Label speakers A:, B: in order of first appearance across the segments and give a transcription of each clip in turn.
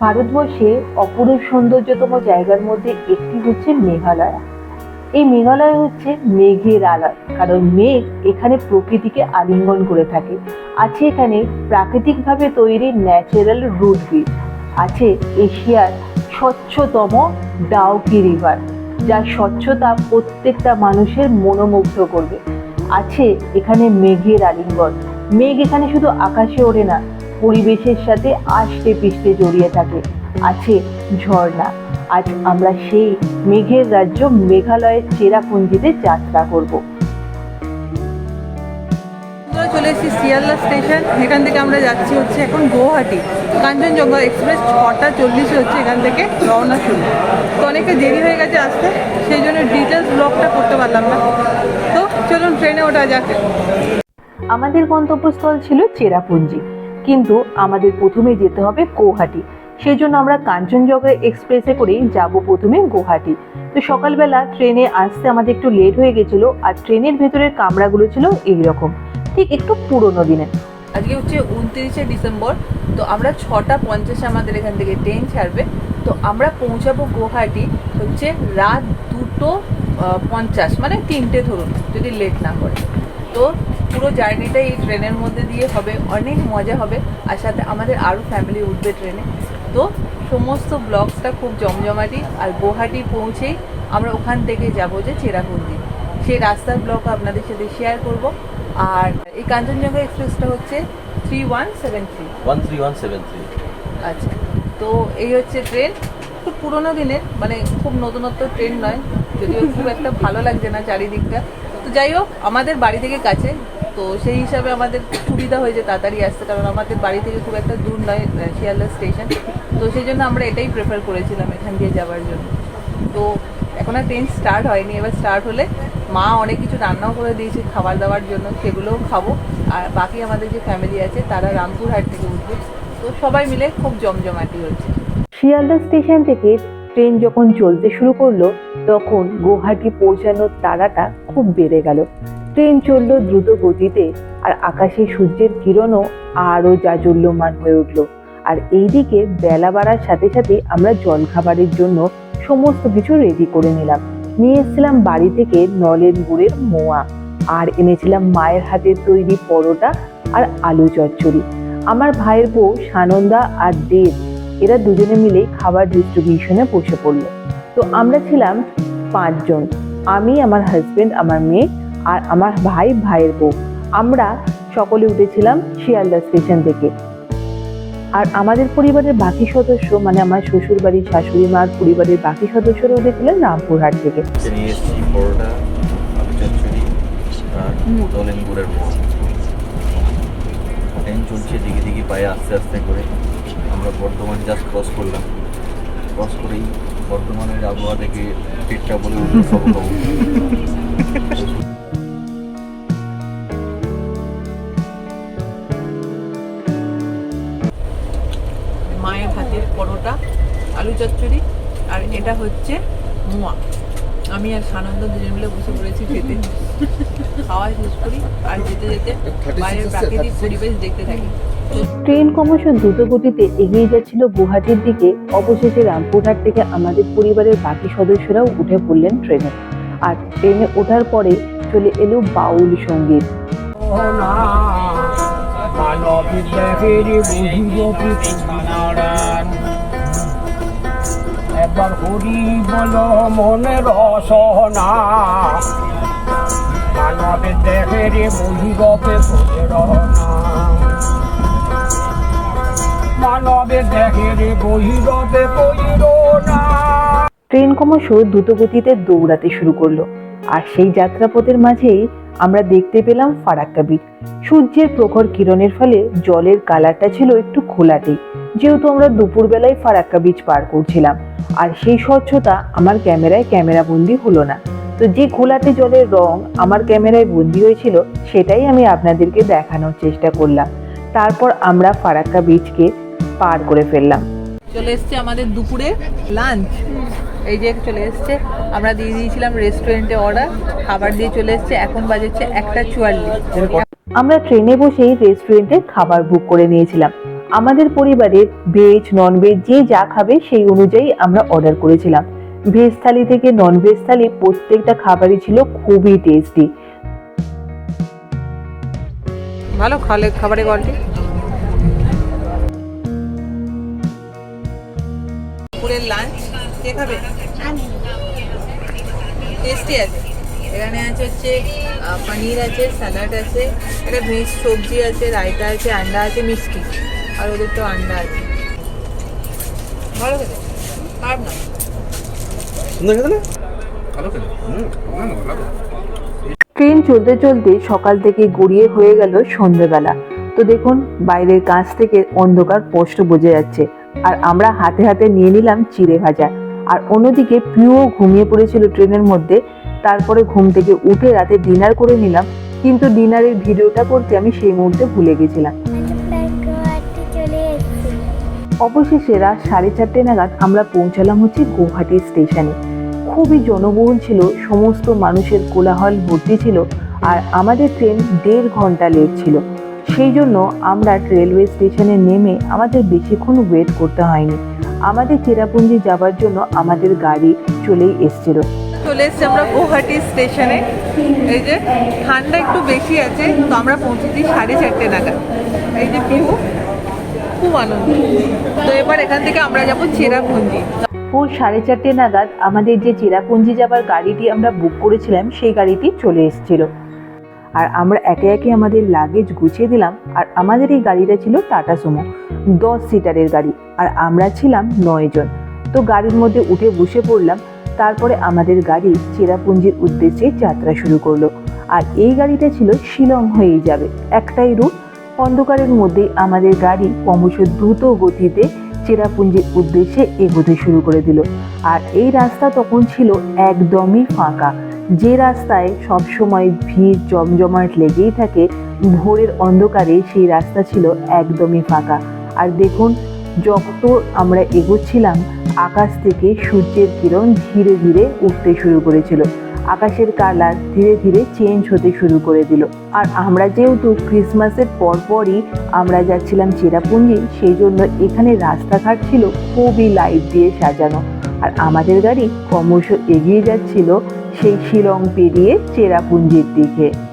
A: ভারতবর্ষে অপরূপ সৌন্দর্যতম জায়গার মধ্যে একটি হচ্ছে মেঘালয়। এই মেঘালয় হচ্ছে মেঘের আলয়, কারণ মেঘ এখানে প্রকৃতিকে আলিঙ্গন করে থাকে। আছে এখানে প্রাকৃতিকভাবে তৈরি ন্যাচারাল রুট ব্রিজ আছে এশিয়ার স্বচ্ছতম ডাউকি রিভার যার স্বচ্ছতা প্রত্যেকটা মানুষের মনোমুগ্ধ করবে। আছে এখানে মেঘের আলিঙ্গন। মেঘ এখানে শুধু আকাশে ওড়ে না পরিবেশের সাথে আষ্টে পিষ্টে জড়িয়ে থাকে। আছে ঝর্ণা। আজ আমরা সেই মেঘের রাজ্য মেঘালয়ের চেরাপুঞ্জিতে যাত্রা করব।
B: চলে এসেছি শিয়ালদা স্টেশন। এখান থেকে আমরা যাচ্ছি হচ্ছে এখন গুয়াহাটি। কাঞ্চনজঙ্ঘা এক্সপ্রেস ছটা চল্লিশে হচ্ছে এখান থেকে রওনা শুরু। তো অনেকে দেরি হয়ে গেছে আসতে সেই জন্য ডিটেলস ব্লগটা করতে পারলাম না। তো চলুন ট্রেনে ওঠা যাক।
A: আমাদের গন্তব্যস্থল ছিল চেরাপুঞ্জি। কিন্তু আমাদের প্রথমে যেতে হবে গৌহাটি। সেই জন্য আমরা কাঞ্চনজঙ্ঘা এক্সপ্রেসে করেই যাব প্রথমে গুয়াহাটি তো সকালবেলা ট্রেনে আসতে আমাদের একটু লেট হয়ে গেছিল আর ট্রেনের ভেতরের কামরাগুলো ছিল এইরকম। ঠিক একটু পুরোনো দিনের
B: আজকে হচ্ছে উনত্রিশে ডিসেম্বর, তো আমরা ছটা পঞ্চাশে আমাদের এখান থেকে ট্রেন ছাড়বে। তো আমরা পৌঁছাবো গুয়াহাটি হচ্ছে রাত দুটো পঞ্চাশ মানে তিনটে ধরুন, যদি লেট না করে। তো পুরো জার্নিটা এই ট্রেনের মধ্যে দিয়ে হবে অনেক মজা হবে আর সাথে আমাদের আরও ফ্যামিলি উঠবে ট্রেনে। তো সমস্ত ব্লগসটা খুব জমজমাটি আর গুয়াহাটি পৌঁছেই আমরা ওখান থেকে যাব যে চেরাপুঞ্জি। সেই রাস্তার ব্লগ আপনাদের সাথে শেয়ার করব। আর এই কাঞ্চনজঙ্ঘা এক্সপ্রেসটা হচ্ছে three one seven three
C: one three one seven three
B: আচ্ছা তো এই হচ্ছে ট্রেন। খুব পুরোনো দিনের মানে খুব নতুনত্ব ট্রেন নয় যদিও খুব একটা ভালো লাগছে না চারিদিকটা। তো যাই হোক, আমাদের বাড়ি থেকে কাছে। তো সেই হিসাবে আমাদের সুবিধা হয়েছে তাড়াতাড়ি আসতে, কারণ আমাদের বাড়ি থেকে খুব একটা দূর নয় শিয়ালদা স্টেশন। তো সেই জন্য আমরা এটাই প্রেফার করেছিলাম এখান দিয়ে যাওয়ার জন্য। তো এখন আর ট্রেন স্টার্ট হয়নি। এবার স্টার্ট হলে মা অনেক কিছু রান্নাও করে দিয়েছে খাবার দাবার জন্য, সেগুলোও খাব। আর বাকি আমাদের যে ফ্যামিলি আছে, তারা রামপুরহাট থেকে উঠবে। তো সবাই মিলে খুব জমজমাটি হচ্ছে।
A: শিয়ালদা স্টেশন থেকে ট্রেন যখন চলতে শুরু করল, তখন গুয়াহাটি পৌঁছানোর তাড়াটা খুব বেড়ে গেল। ট্রেন চলল দ্রুত গতিতে আর আকাশে সূর্যের কিরণও আরও জাজল্যমান হয়ে উঠল। আর এইদিকে বেলা বাড়ার সাথে সাথে আমরা জলখাবারের জন্য সমস্ত কিছু রেডি করে নিলাম। নিয়ে এসেছিলাম বাড়ি থেকে নলেন গুড়ের মোয়া, আর এনেছিলাম মায়ের হাতের তৈরি পরোটা আর আলু চচ্চড়ি। আমার ভাইয়ের বউ সানন্দা আর দেব এরা দুজনে মিলে খাবার ডিস্ট্রিবিউশনে বসে পড়ল। তো আমরা ছিলাম পাঁচজন। আমি, আমার হাজবেন্ড আমার মেয়ে আর আমার ভাই, ভাইয়ের বউ। আমরা সকলে উঠেছিলাম শিয়ালদা স্টেশন থেকে। আর আমাদের পরিবারের বাকি সদস্য মানে আমার শ্বশুর বাড়ির শাশুড়ি মার পরিবারের বাকি সদস্যরা উঠেছিলেন রামপুরহাট থেকে।
C: চলছে দিকে দিকে পায়ে আস্তে আস্তে করে। আমরা বর্ধমান জাস্ট ক্রস করলাম। ক্রস করেই বর্ধমানের আবহাওয়া দেখে পেটটা বলে সব
B: মায়ের হাতের পরোটা আলু চচ্চড়ি আর এটা হচ্ছে মোয়া। আমি আর সানন্দ দুজন মিলে বসে পড়েছি খেতে। খাওয়া শেষ করি আর যেতে যেতে বাইরের প্রাকৃতিক পরিবেশ দেখতে থাকি।
A: ট্রেন ক্রমশ দ্রুত গতিতে এগিয়ে যাচ্ছিল গুয়াহাটির দিকে। অবশেষে রামপুরহাট থেকে আমাদের পরিবারের বাকি সদস্যরাও উঠে পড়লেন ট্রেনে। আর ট্রেনে ওঠার পরে চলে এলো বাউল
D: সংগীত। একবার মানবের দেখের বুঝিব
A: ট্রেন ক্রমশ দ্রুত গতিতে দৌড়াতে শুরু করল, আর সেই যাত্রাপথের মাঝেই আমরা দেখতে পেলাম ফারাক্কা বিচ সূর্যের প্রখর কিরণের ফলে জলের কালারটা ছিল একটু খোলাটে, যেহেতু আমরা দুপুরবেলায় ফারাক্কা বিচ পার করছিলাম, আর সেই স্বচ্ছতা আমার ক্যামেরায় ক্যামেরা বন্দি হলো না। তো যে ঘোলাটে জলের রং আমার ক্যামেরায় বন্দি হয়েছিল, সেটাই আমি আপনাদেরকে দেখানোর চেষ্টা করলাম। তারপর আমরা ফারাক্কা বিচকে পার করে ফেললাম।
B: চলে এসছে আমাদের দুপুরে লাঞ্চ এই যে চলে এসছে আমরা দিয়ে দিয়েছিলাম রেস্টুরেন্টে অর্ডার খাবার দিয়ে চলে এসছে এখন বাজেছে একটা চুয়াল্লিশ।
A: আমরা ট্রেনে বসেই রেস্টুরেন্টে খাবার বুক করে নিয়েছিলাম। আমাদের পরিবারের ভেজ নন ভেজ যে যা খাবে সেই অনুযায়ী আমরা অর্ডার করেছিলাম। ভেজ থালি থেকে নন ভেজ থালি প্রত্যেকটা খাবারই ছিল খুবই টেস্টি
B: ভালো খালে খাবারের কোয়ালিটি দুপুরের লাঞ্চ কে খাবে? টেস্টি আছে? এখানে আছে হচ্ছে পনির আছে স্যালাড আছে এটা ভেজ সবজি আছে রায়তা আছে আন্ডা আছে মিষ্টি। আর ওদের তো আন্ডা আছে। ভালো খেতে? খারাপ না?
A: ট্রেন চলতে চলতে সকাল থেকে গড়িয়ে হয়ে গেল সন্ধ্যেবেলা। তো দেখুন বাইরের কাছ থেকে অন্ধকার স্পষ্ট বোঝা যাচ্ছে। আর আমরা হাতে হাতে নিয়ে নিলাম চিড়ে ভাজা। আর অন্যদিকে প্রিয় ঘুমিয়ে পড়েছিল ট্রেনের মধ্যে, তারপরে ঘুম থেকে উঠে রাতে ডিনার করে নিলাম, কিন্তু ডিনারের ভিডিওটা করতে আমি সেই মুহূর্তে ভুলে গেছিলাম। অবশেষে রাত সাড়ে চারটে নাগাদ আমরা পৌঁছালাম হচ্ছে গৌহাটি স্টেশনে। খুবই জনবহুল ছিল, সমস্ত মানুষের কোলাহল ভর্তি ছিল, আর আমাদের ট্রেন দেড় ঘণ্টা লেট ছিল। সেই জন্য আমরা রেলওয়ে স্টেশনে নেমে আমাদের বেশিক্ষণ ওয়েট করতে হয়নি। আমাদের চেরাপুঞ্জি যাবার জন্য আমাদের গাড়ি চলেই এসছিল।
B: চলে এসছি আমরা গৌহাটি স্টেশনে এই যে ঠান্ডা একটু বেশি আছে তো আমরা পৌঁছেছি সাড়ে চারটে নাগাদ। এই যে ভিউ খুব আনন্দ। তো এবার এখান থেকে আমরা যাব চেরাপুঞ্জি।
A: ভোর সাড়ে চারটে নাগাদ আমাদের যে চেরাপুঞ্জি যাবার গাড়িটি আমরা বুক করেছিলাম সেই গাড়িটি চলে এসেছিল। আর আমরা একে একে আমাদের লাগেজ গুছিয়ে দিলাম, আর আমাদের এই গাড়িটা ছিল টাটা সুমো, দশ সিটারের গাড়ি, আর আমরা ছিলাম নয়জন তো গাড়ির মধ্যে উঠে বসে পড়লাম, তারপরে আমাদের গাড়ি চেরাপুঞ্জির উদ্দেশ্যে যাত্রা শুরু করল। আর এই গাড়িটা ছিল শিলং হয়েই যাবে, একটাই রুট অন্ধকারের মধ্যেই আমাদের গাড়ি ক্রমশ দ্রুত গতিতে চেরাপুঞ্জির উদ্দেশ্যে এগোতে শুরু করে দিল। আর এই রাস্তা তখন ছিল একদমই ফাঁকা। যে রাস্তায় সবসময় ভিড় জমজমাট লেগেই থাকে, ভোরের অন্ধকারে সেই রাস্তা ছিল একদমই ফাঁকা। আর দেখুন, যত আমরা এগোচ্ছিলাম, আকাশ থেকে সূর্যের কিরণ ধীরে ধীরে উঠতে শুরু করেছিল। আকাশের কালার ধীরে ধীরে চেঞ্জ হতে শুরু করে দিল। আর আমরা যেহেতু ক্রিসমাসের পরপরই আমরা যাচ্ছিলাম চেরাপুঞ্জি, সেই জন্য এখানে রাস্তাঘাট ছিল খুবই লাইট দিয়ে সাজানো। আর আমাদের গাড়ি ক্রমশ এগিয়ে যাচ্ছিল সেই শিলং পেরিয়ে চেরাপুঞ্জির দিকে।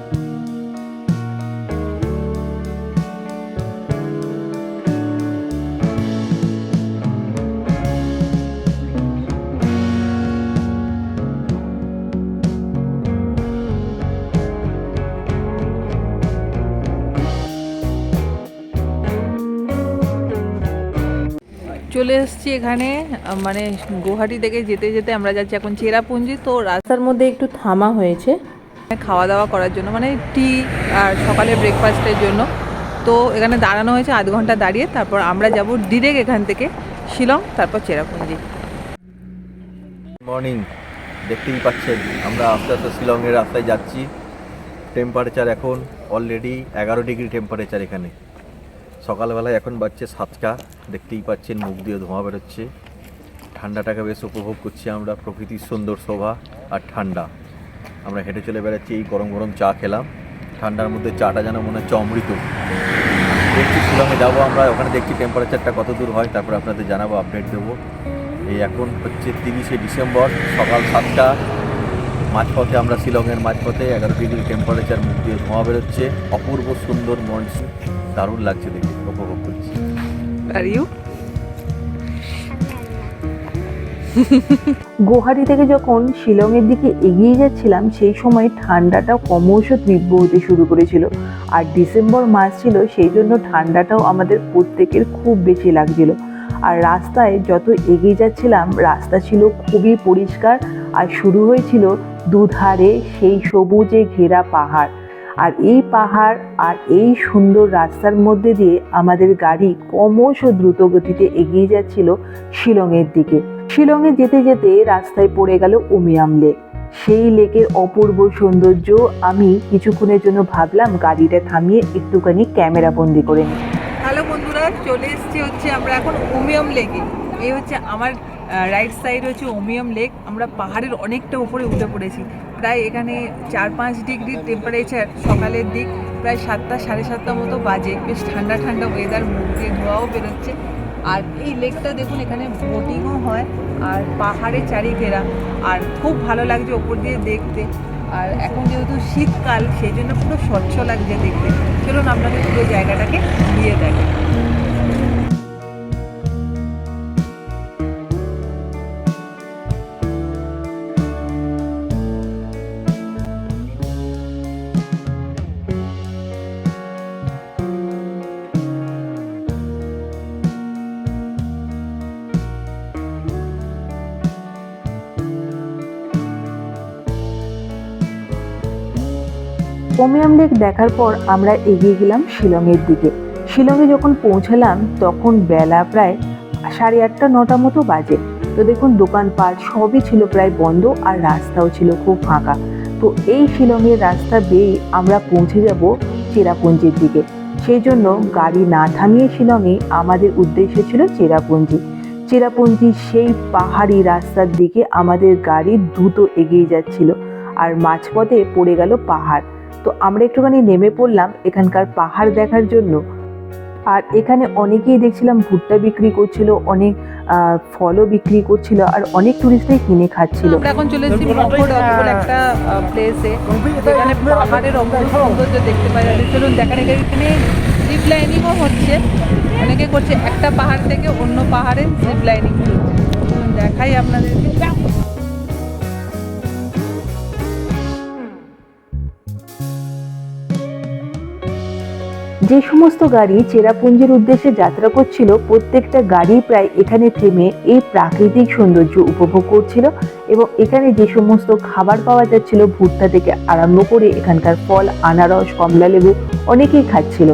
B: এখানে মানে গুয়াহাটি থেকে যেতে যেতে আমরা যাচ্ছি এখন চেরাপুঞ্জি। তো রাস্তার মধ্যে একটু থামা হয়েছে। খাওয়া দাওয়া করার জন্য মানে টি আর সকালে ব্রেকফাস্টের জন্য। তো এখানে দাঁড়ানো হয়েছে আধ ঘণ্টা দাঁড়িয়ে, তারপর আমরা যাব ডিরেক্ট এখান থেকে শিলং, তারপর চেরাপুঞ্জি।
C: মর্নিং দেখতেই পাচ্ছেন, আমরা আস্তে আস্তে শিলংয়ের রাস্তায় যাচ্ছি। টেম্পারেচার এখন অলরেডি এগারো ডিগ্রি টেম্পারেচার এখানে। সকালবেলায় এখন বাজছে সাতটা, দেখতেই পাচ্ছেন মুখ দিয়ে ধোঁয়া বেরোচ্ছে। ঠান্ডাটাকে বেশ উপভোগ করছি আমরা, প্রকৃতির সুন্দর শোভা আর ঠান্ডা। আমরা হেঁটে চলে বেড়াচ্ছি, এই গরম গরম চা খেলাম। ঠান্ডার মধ্যে চাটা যেন মনে হচ্ছে অমৃত। দেখছি শিলংয়ে যাব আমরা, ওখানে দেখছি টেম্পারেচারটা কত দূর হয়, তারপর আপনাদের জানাব আপডেট দেবো। এই এখন হচ্ছে তিরিশে ডিসেম্বর, সকাল সাতটা। মাঝপথে আমরা শিলংয়ের মাঝপথে এগারো ডিগ্রি টেম্পারেচার মুখ দিয়ে ধোঁয়া বেরোচ্ছে। অপূর্ব সুন্দর মনসুন দারুণ লাগছে দেখে উপভোগ করছি।
B: আর ইউ
A: গুয়াহাটি থেকে যখন শিলংয়ের দিকে এগিয়ে যাচ্ছিলাম সেই সময় ঠান্ডাটা ক্রমশ তীব্র হতে শুরু করেছিল। আর ডিসেম্বর মাস ছিল সেই জন্য ঠান্ডাটাও আমাদের প্রত্যেকের খুব বেশি লাগছিল। আর রাস্তায় যত এগিয়ে যাচ্ছিলাম রাস্তা ছিল খুবই পরিষ্কার আর শুরু হয়েছিল দুধারে সেই সবুজে ঘেরা পাহাড়। আর এই পাহাড় আর এই সুন্দর রাস্তার মধ্যে দিয়ে আমাদের গাড়ি ক্রমশ দ্রুত গতিতে এগিয়ে যাচ্ছিল শিলংয়ের দিকে। শিলংয়ে যেতে যেতে রাস্তায় পড়ে গেল উমিয়াম লেক। সেই লেকের অপূর্ব সৌন্দর্য আমি কিছুক্ষণের জন্য ভাবলাম গাড়িটা থামিয়ে একটুখানি ক্যামেরা বন্দি করে নিই।
B: হ্যালো বন্ধুরা, চলে এসেছি হচ্ছে আমরা এখন উমিয়াম লেকে। এই হচ্ছে আমার রাইট সাইড হচ্ছে ওমিয়ম লেক আমরা পাহাড়ের অনেকটা উপরে উঠে পড়েছি। প্রায় এখানে চার পাঁচ ডিগ্রি টেম্পারেচার সকালের দিক। প্রায় সাতটা, সাড়ে সাতটা মতো বাজে। বেশ ঠান্ডা ঠান্ডা ওয়েদার মুখ দিয়ে ধোঁয়াও বেরোচ্ছে। আর এই লেকটা দেখুন, এখানে বোটিংও হয় আর পাহাড়ে চারি ঘেরা আর খুব ভালো লাগছে ওপর দিয়ে দেখতে। আর এখন যেহেতু শীতকাল, সেই জন্য পুরো স্বচ্ছ লাগছে দেখতে। চলুন, আপনাদের পুরো জায়গাটাকে নিয়ে দেখে।
A: কোমিয়াম লেক দেখার পর আমরা এগিয়ে গেলাম শিলংয়ের দিকে। শিলংয়ে যখন পৌঁছালাম, তখন বেলা প্রায় সাড়ে আটটা, নটা মতো বাজে। তো দেখুন, দোকানপাট সবই ছিল প্রায় বন্ধ আর রাস্তাও ছিল খুব ফাঁকা। তো এই শিলংয়ের রাস্তা বেয়ে আমরা পৌঁছে যাব চেরাপুঞ্জির দিকে। সেই জন্য গাড়ি না থামিয়ে শিলংয়ে আমাদের উদ্দেশ্য ছিল চেরাপুঞ্জি। চেরাপুঞ্জির সেই পাহাড়ি রাস্তার দিকে আমাদের গাড়ি দ্রুত এগিয়ে যাচ্ছিল আর মাঝপথে পড়ে গেল পাহাড়। তো আমরা একটুখানি নেমে পড়লাম এখানকার পাহাড় দেখার জন্য। আর এখানে অনেকেই দেখছিলাম ভুট্টা বিক্রি করছিল অনেক ফলও বিক্রি করছিল আর অনেক টুরিস্টরাই কিনে খাচ্ছিল।
B: আমরা এখন চলে এসেছি একটা প্লেসে যেখানে পাহাড়ের অপরূপ সৌন্দর্য দেখতে পাওয়া যাচ্ছে চলুন আগে এখানে জিপ লাইনিংও হচ্ছে। অনেকে করছে একটা পাহাড় থেকে অন্য পাহাড়ে জিপ লাইনিং হচ্ছে দেখাই আপনাদেরকে।
A: যে সমস্ত গাড়ি চেরাপুঞ্জির উদ্দেশ্যে যাত্রা করছিল, প্রত্যেকটা গাড়ি প্রায় এখানে থেমে এই প্রাকৃতিক সৌন্দর্য উপভোগ করছিল এবং এখানে যে সমস্ত খাবার পাওয়া যাচ্ছিল, ভুট্টা থেকে আরম্ভ করে এখানকার ফল, আনারস, কমলা লেবু অনেকেই খাচ্ছিল।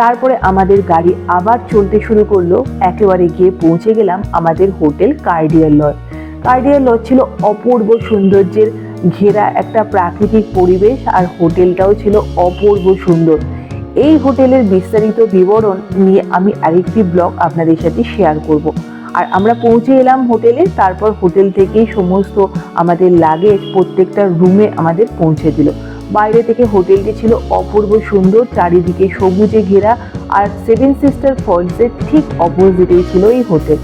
A: তারপরে আমাদের গাড়ি আবার চলতে শুরু করল, একেবারে গিয়ে পৌঁছে গেলাম আমাদের hotel cordial lodge. Cordial lodge ছিল অপূর্ব সৌন্দর্যের ঘেরা একটা প্রাকৃতিক পরিবেশ আর হোটেলটাও ছিল অপূর্ব সুন্দর। এই হোটেলের বিস্তারিত বিবরণ নিয়ে আমি আরেকটি ব্লগ আপনাদের সাথে শেয়ার করব। আর আমরা পৌঁছে এলাম হোটেলে, তারপর হোটেল থেকেই সমস্ত আমাদের লাগেজ প্রত্যেকটা রুমে আমাদের পৌঁছে দিল। বাইরে থেকে হোটেলটি ছিল অপূর্ব সুন্দর, চারিদিকে সবুজে ঘেরা, আর সেভেন সিস্টার ফলসের ঠিক অপোজিটেই ছিল এই হোটেল।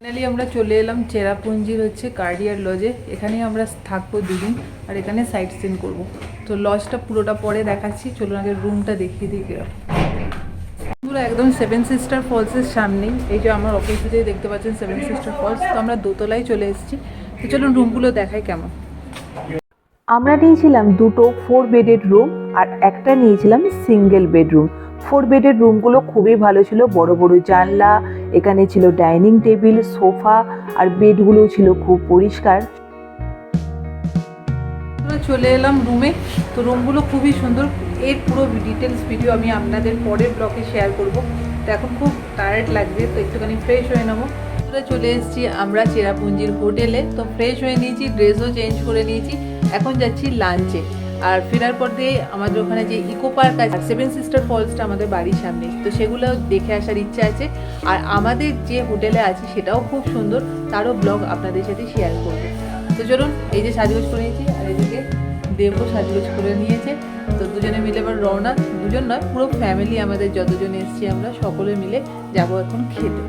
B: ফাইনালি আমরা চলে এলাম চেরাপুঞ্জির হচ্ছে কার্ডিয়ার লজে এখানেই আমরা থাকব দুদিন, আর এখানে সাইট সিন করব। তো লজটা পুরোটা পরে দেখাচ্ছি। চলুন আগে রুমটা দেখিয়ে দিই পুরো একদম সেভেন সিস্টার ফলসের সামনেই। এই যে আমার অপোজিটেই দেখতে পাচ্ছেন সেভেন সিস্টার ফলস তো আমরা দোতলায় চলে এসেছি। তো চলুন রুমগুলো দেখাই কেমন।
A: আমরা নিয়েছিলাম দুটো ফোর বেডেড রুম আর একটা নিয়েছিলাম সিঙ্গেল বেডরুম ফোর বেডের রুমগুলো খুবই ভালো ছিল, বড় বড় জানলা, এখানে ছিল ডাইনিং টেবিল সোফা আর বেডগুলো ছিল খুব পরিষ্কার।
B: চলে এলাম রুমে তো রুমগুলো খুবই সুন্দর। এর পুরো ডিটেলস ভিডিও আমি আপনাদের পরের ব্লগে শেয়ার করব। তো এখন খুব টায়ার্ড লাগছে তো একটুখানি ফ্রেশ হয়ে নেব। চলে এসেছি আমরা চেরাপুঞ্জির হোটেলে তো ফ্রেশ হয়ে নিয়েছি ড্রেসও চেঞ্জ করে নিয়েছি। এখন যাচ্ছি লাঞ্চে আর ফেরার পর দিয়ে আমাদের ওখানে যে ইকো পার্ক আছে সেভেন সিস্টার ফলসটা আমাদের বাড়ির সামনে। তো সেগুলো দেখে আসার ইচ্ছা আছে। আর আমাদের যে হোটেলে আছে, সেটাও খুব সুন্দর। তারও ব্লগ আপনাদের সাথে শেয়ার করব। তো চলুন, এই যে সাজগোজ করে নিয়েছি, আর এদিকে দেবও সাজগোজ করে নিয়েছে। তো দুজনে মিলে এবার রওনা, দুজন নয়, পুরো ফ্যামিলি আমাদের যতজন এসেছি আমরা, সকলে মিলে যাব এখন খেতে।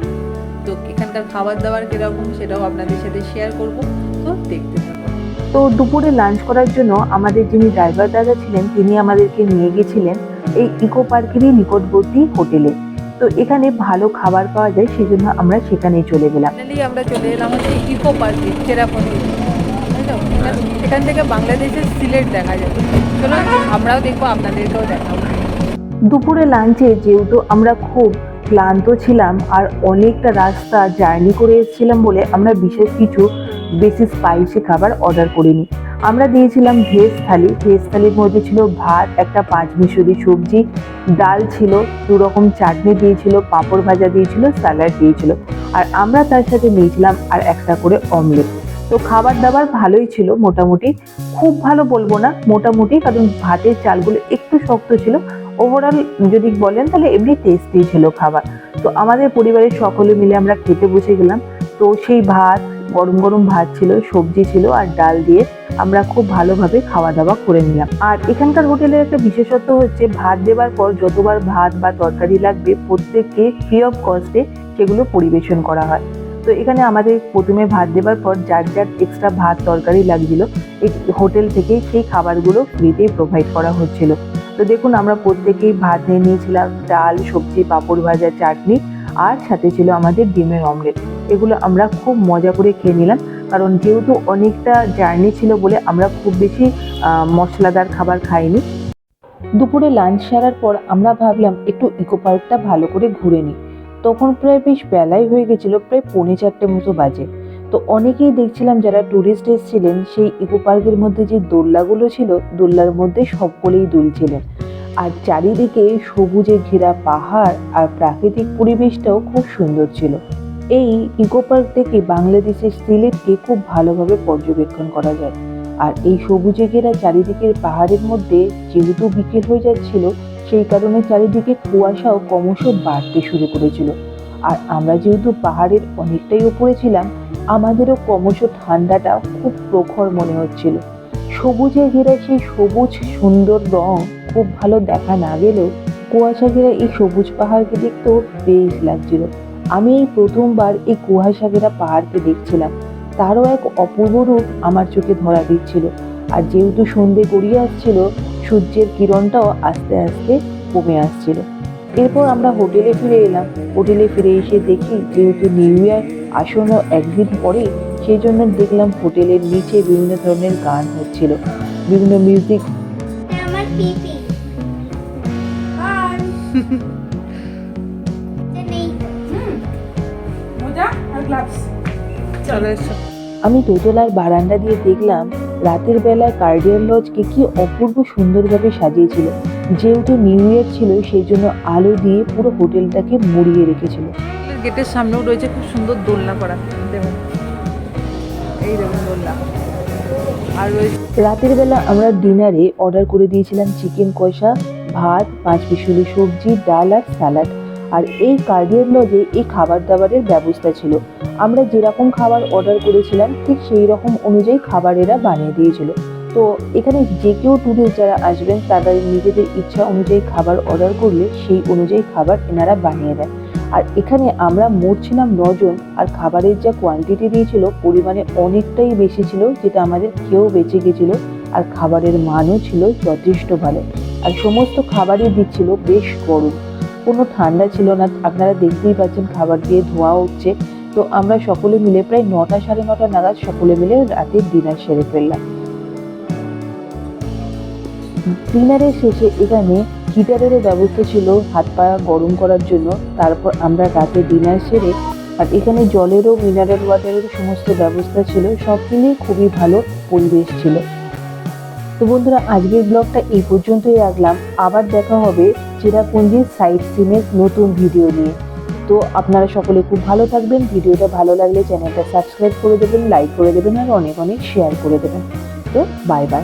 B: তো এখানকার খাবার দাবার কীরকম, সেটাও আপনাদের সাথে শেয়ার করব। তো দেখতে থাকুন।
A: তো দুপুরে লাঞ্চ করার জন্য আমাদের যিনি ড্রাইভার দাদা ছিলেন তিনি আমাদেরকে নিয়ে গেছিলেন এই ইকো পার্কেরই নিকটবর্তী হোটেলে তো এখানে ভালো খাবার পাওয়া যায় সেজন্য আমরা সেখানেই চলে গেলাম।
B: আমরা চলে এলাম হচ্ছে ইকো পার্কে চেরাপতি এখান থেকে বাংলাদেশের সিলেট দেখা যায়। চলো আমরাও দেখব আপনাদেরকেও দেখাবো।
A: দুপুরে লাঞ্চে যেহেতু আমরা খুব ক্লান্ত ছিলাম আর অনেকটা রাস্তা জার্নি করে এসেছিলাম বলে আমরা বিশেষ কিছু বেশি স্পাইসি খাবার অর্ডার করিনি। আমরা দিয়েছিলাম ভেজ থালি। ভেজ থালির মধ্যে ছিল ভাত, একটা পাঁচ মিশরি সবজি, ডাল ছিল, দু রকম চাটনি দিয়েছিল, পাঁপড় ভাজা দিয়েছিল স্যালাড দিয়েছিল। আর আমরা তার সাথে নিয়েছিলাম আর একটা করে অমলেট তো খাবার দাবার ভালোই ছিল মোটামুটি। খুব ভালো বলব না, মোটামুটি, কারণ ভাতের চালগুলো একটু শক্ত ছিল। ওভারঅল যদি বলেন তাহলে এমনি টেস্টি ছিল খাবার। তো আমাদের পরিবারের সকলে মিলে আমরা খেতে বসে গেলাম। তো সেই ভাত গরম গরম ভাত ছিল, সবজি ছিল আর ডাল দিয়ে আমরা খুব ভালোভাবে খাওয়া দাওয়া করে নিলাম। আর এখানকার হোটেলের একটা বিশেষত্ব হচ্ছে ভাত দেওয়ার পর যতবার ভাত বা তরকারি লাগবে, প্রত্যেককে ফ্রি অফ কস্টে সেগুলো পরিবেশন করা হয়। তো এখানে আমাদের প্রথমে ভাত দেওয়ার পর যার যার এক্সট্রা ভাত, তরকারি লাগছিল, এই হোটেল থেকে সেই খাবারগুলো ফ্রিতেই প্রোভাইড করা হচ্ছিল। তো দেখুন, আমরা প্রত্যেকেই ভাত নিয়ে নিয়েছিলাম, ডাল, সবজি, পাঁপড় ভাজা, চাটনি আর সাথে ছিল আমাদের ডিমের অমলেট এগুলো আমরা খুব মজা করে খেয়ে নিলাম, কারণ যেহেতু অনেকটা জার্নি ছিল বলে আমরা খুব বেশি মশলাদার খাবার খাইনি। দুপুরে লাঞ্চ সারার পর আমরা ভাবলাম একটু ইকো পার্কটা ভালো করে ঘুরে নিই। তখন প্রায় বেশ বেলাই হয়ে গেছিল, প্রায় পৌনে চারটে মতো বাজে। তো অনেকেই দেখছিলাম যারা ট্যুরিস্ট এসেছিলেন, সেই ইকো পার্কের মধ্যে যে দোলনাগুলো ছিল, দোলনার মধ্যে সকলেই দুলছিলেন। আর চারিদিকে সবুজে ঘেরা পাহাড় আর প্রাকৃতিক পরিবেশটাও খুব সুন্দর ছিল। এই ইকো পার্ক থেকে বাংলাদেশের সিলেটকে খুব ভালোভাবে পর্যবেক্ষণ করা যায়। আর এই সবুজে ঘেরা চারিদিকের পাহাড়ের মধ্যে যেহেতু বিকেল হয়ে যাচ্ছিল, সেই কারণে চারিদিকে কুয়াশাও ক্রমশ বাড়তে শুরু করেছিল। আর আমরা যেহেতু পাহাড়ের অনেকটাই উপরে ছিলাম, আমাদেরও ক্রমশ ঠান্ডাটা খুব প্রখর মনে হচ্ছিল। সবুজে ঘেরা সেই সবুজ সুন্দর রং খুব ভালো দেখা না গেলেও কুয়াশা ঘেরা এই সবুজ পাহাড়কে দেখতেও বেশ লাগছিল। আমি এই প্রথমবার এই কুয়াশা ঘেরা পাহাড়কে দেখছিলাম। তারও এক অপূর্ব রূপ আমার চোখে ধরা দিচ্ছিল। আর যেহেতু সন্ধে গড়িয়ে আসছিল, সূর্যের কিরণটাও আস্তে আস্তে কমে আসছিল। এরপর আমরা হোটেলে ফিরে এলাম। হোটেলে ফিরে এসে দেখি যেহেতু নিউ ইয়ার, আসন্ন একদিন পরে সেই জন্য দেখলাম হোটেলের নিচে বিভিন্ন ধরনের গান হচ্ছিল। বিভিন্ন মিউজিক
E: আমার পিপি।
A: আমি দোতলার বারান্দা দিয়ে দেখলাম রাতের বেলায় কার্ডিয়াল লজকে কি অপূর্ব সুন্দরভাবে সাজিয়েছিল। যেহেতু নিউ ইয়ার ছিল সেই জন্য আলো দিয়ে পুরো হোটেলটাকে মুড়িয়ে রেখেছিল।
B: গেটের সামনেও রয়েছে খুব সুন্দর দোলনা করা। দেখুন। এই দেখুন দোলনা। আর
A: রাতের বেলা আমরা ডিনারে অর্ডার করে দিয়েছিলাম চিকেন কষা ভাত, পাঁচ পিসুলি সবজি, ডাল আর স্যালাড। আর এই কার্ডিয়ার লজে এই খাবার দাবারের ব্যবস্থা ছিল। আমরা যেরকম খাবার অর্ডার করেছিলাম, ঠিক সেই রকম অনুযায়ী খাবার এরা বানিয়ে দিয়েছিল। তো এখানে যে কেউ ট্যুরিস্ট যারা আসবেন, তাদের নিজেদের ইচ্ছা অনুযায়ী খাবার অর্ডার করলে সেই অনুযায়ী খাবার এনারা বানিয়ে দেয় আর এখানে আমরা মোট ছিলাম নজন আর খাবারের যা কোয়ান্টিটি দিয়েছিল, পরিমাণে অনেকটাই বেশি ছিল, যেটা আমাদের খেয়েও বেঁচে গেছিল, আর খাবারের মানও ছিল যথেষ্ট ভালো। আর সমস্ত খাবারই দিচ্ছিল বেশ গরম। কোনো ঠান্ডা ছিল না, আপনারা দেখতেই পাচ্ছেন খাবার দিয়ে ধোঁয়া উঠছে। তো আমরা সকলে মিলে প্রায় নটা সাড়ে নটা নাগাদ সকলে মিলে রাতের ডিনার সেরে ফেললাম। ডিনারের শেষে এখানে হিটারেরও ব্যবস্থা ছিল, হাত পা গরম করার জন্য। তারপর আমরা রাতে ডিনার সেরে, আর এখানে জলেরও মিনারেল ওয়াটারেরও সমস্ত ব্যবস্থা ছিল। সব মিলিয়ে খুবই ভালো পরিবেশ ছিল। তো বন্ধুরা, আজকের ব্লগটা এই পর্যন্তই রাখলাম। আবার দেখা হবে চেরাপুঞ্জির সাইট সিনের নতুন ভিডিও নিয়ে। তো আপনারা সকলে খুব ভালো থাকবেন। ভিডিওটা ভালো লাগলে চ্যানেলটা সাবস্ক্রাইব করে দেবেন লাইক করে দেবেন, আর অনেক অনেক শেয়ার করে দেবেন। তো বাই বাই